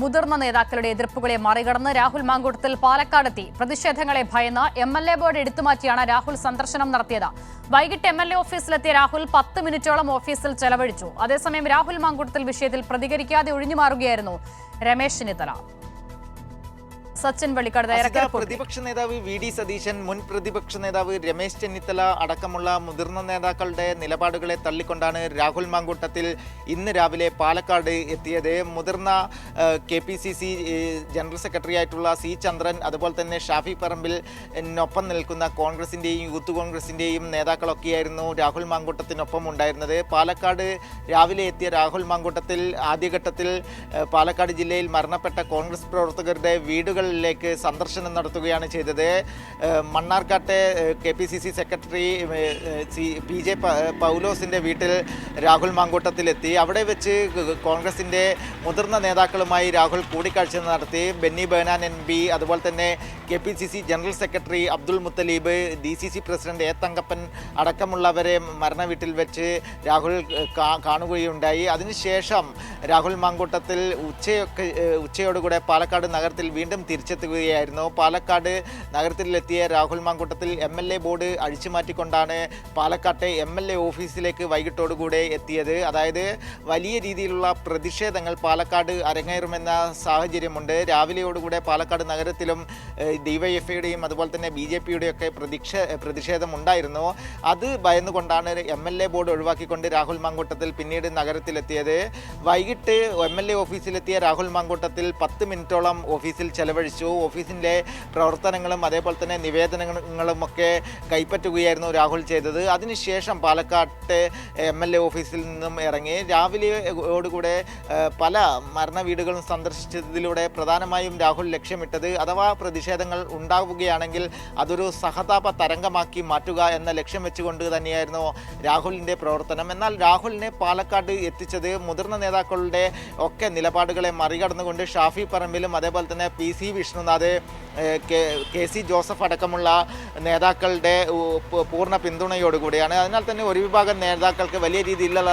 മുതിർന്ന നേതാക്കളുടെ എതിർപ്പുകളെ മറികടന്ന് രാഹുൽ മാങ്കൂട്ടത്തിൽ പാലക്കാടെത്തി. പ്രതിഷേധങ്ങളെ ഭയന്ന് എം എൽ എ ബോർഡ് എടുത്തുമാറ്റിയാണ് രാഹുൽ സന്ദർശനം നടത്തിയത്. വൈകിട്ട് എം എൽ എ ഓഫീസിലെത്തിയ രാഹുൽ പത്ത് മിനിറ്റോളം ഓഫീസിൽ ചെലവഴിച്ചു. അതേസമയം രാഹുൽ മാങ്കൂട്ടത്തിൽ വിഷയത്തിൽ പ്രതികരിക്കാതെ ഒഴിഞ്ഞുമാറുകയായിരുന്നു രമേശ് ചെന്നിത്തല. സച്ചിൻ വെള്ളിക്കാട് ഡയറക്ടർ പ്രതിപക്ഷ നേതാവ് വി ഡി സതീശൻ മുൻ പ്രതിപക്ഷ നേതാവ് രമേശ് ചെന്നിത്തല അടക്കമുള്ള മുതിർന്ന നേതാക്കളുടെ നിലപാടുകളെ തള്ളിക്കൊണ്ടാണ് രാഹുൽ മാങ്കൂട്ടത്തിൽ ഇന്ന് രാവിലെ പാലക്കാട് എത്തിയത്. മുതിർന്ന K P C C general secretary ആയിട്ടുള്ള സി ചന്ദ്രൻ അതുപോലെ തന്നെ ഷാഫി പറമ്പിൽ നൊപ്പം നിൽക്കുന്ന കോൺഗ്രസിന്റെയും യൂത്ത് കോൺഗ്രസിന്റെയും നേതാക്കളൊക്കെയായിരുന്നു രാഹുൽ മാങ്കൂട്ടത്തിനൊപ്പം ഉണ്ടായിരുന്നത്. പാലക്കാട് രാവിലെ എത്തിയ രാഹുൽ മാങ്കൂട്ടത്തിൽ ആദ്യഘട്ടത്തിൽ പാലക്കാട് ജില്ലയിൽ മരണപ്പെട്ട കോൺഗ്രസ് പ്രവർത്തകരുടെ വീടുകളിലേക്ക് സന്ദർശനം നടത്തുകയാണ് ചെയ്തത്. മണ്ണാർക്കാട്ടെ K P C C secretary C P J പൗലോസിന്റെ വീട്ടിൽ രാഹുൽ മാങ്കൂട്ടത്തിലെത്തി. അവിടെ വെച്ച് കോൺഗ്രസിന്റെ മുതിർന്ന നേതാക്കളുമായി രാഹുൽ കൂടിക്കാഴ്ച നടത്തി. ബെന്നി ബെഹനാൻ എം പി അതുപോലെ തന്നെ K P C C general secretary Abdul Muthalib D C C president A Thankappan അടക്കമുള്ളവരെ മരണ വീട്ടിൽ വെച്ച് രാഹുൽ കാണുകയുണ്ടായി. അതിനുശേഷം രാഹുൽ മാങ്കൂട്ടത്തിൽ ഉച്ചയൊക്കെ ഉച്ചയോടുകൂടെ പാലക്കാട് നഗരത്തിൽ വീണ്ടും തിരിച്ചെത്തുകയായിരുന്നു. Palakkad നഗരത്തിലെത്തിയ Rahul Mankoottathil M L A board അഴിച്ചുമാറ്റിക്കൊണ്ടാണ് പാലക്കാട്ടെ എം എൽ എ ഓഫീസിലേക്ക് വൈകിട്ടോടുകൂടെ എത്തിയത്. അതായത് വലിയ രീതിയിലുള്ള പ്രതിഷേധങ്ങൾ പാലക്കാട് അരങ്ങേറുമെന്ന സാഹചര്യമുണ്ട്. രാവിലെയോടുകൂടെ പാലക്കാട് നഗരത്തിലും ഡിവൈഎഫ്ഐയുടെയും അതുപോലെ തന്നെ ബി ജെ പിയുടെയൊക്കെ പ്രതിഷ പ്രതിഷേധമുണ്ടായിരുന്നു. അത് ഭയന്നുകൊണ്ടാണ് എം എൽ എ ബോർഡ് ഒഴിവാക്കിക്കൊണ്ട് രാഹുൽ മാങ്കൂട്ടത്തിൽ പിന്നീട് നഗരത്തിലെത്തിയത്. വൈകിട്ട് എം എൽ എ ഓഫീസിലെത്തിയ രാഹുൽ മാങ്കൂട്ടത്തിൽ പത്ത് മിനിറ്റോളം ഓഫീസിൽ ചെലവഴിച്ചു ഓഫീസിന്റെ പ്രവർത്തനങ്ങളും അതേപോലെ തന്നെ നിവേദനങ്ങളും ഒക്കെ കൈപ്പറ്റുകയായിരുന്നു രാഹുൽ ചെയ്തത്. അതിനുശേഷം പാലക്കാട്ട് എം എൽ എ ഓഫീസിൽ നിന്നും ഇറങ്ങി. രാവിലെയോടുകൂടെ പല മരണ വീടുകളും സന്ദർശിച്ചതിലൂടെ പ്രധാനമായും രാഹുൽ ലക്ഷ്യമിട്ടത് അഥവാ പ്രതിഷേധങ്ങൾ ഉണ്ടാവുകയാണെങ്കിൽ അതൊരു സഹതാപ തരംഗമാക്കി മാറ്റുക എന്ന ലക്ഷ്യം വെച്ചുകൊണ്ട് തന്നെയായിരുന്നു രാഹുലിന്റെ പ്രവർത്തനം. എന്നാൽ രാഹുലിനെ പാലക്കാട് എത്തിച്ചത് മുതിർന്ന നേതാക്കളുടെ ഒക്കെ നിലപാടുകളെ മറികടന്നുകൊണ്ട് ഷാഫി പറമ്പിലും അതേപോലെ തന്നെ P C Vishnunath K C Joseph അടക്കമുള്ള നേതാക്കളുടെ പൂർണ പിന്തുണയോടുകൂടിയാണ് അതിനാൽ തന്നെ ഒരു വിഭാഗം നേതാക്കൾക്ക് വലിയ രീതിയിലുള്ള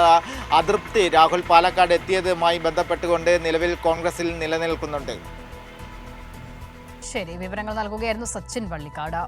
അതൃപ്തി രാഹുൽ പാലക്കാട് എത്തിയതുമായി ബന്ധപ്പെട്ടുകൊണ്ട് നിലവിൽ കോൺഗ്രസിൽ നിലനിൽക്കുന്നുണ്ട്. ശരി വിവരങ്ങൾ നൽകുകയായിരുന്നു സച്ചിൻ വള്ളിക്കാട്.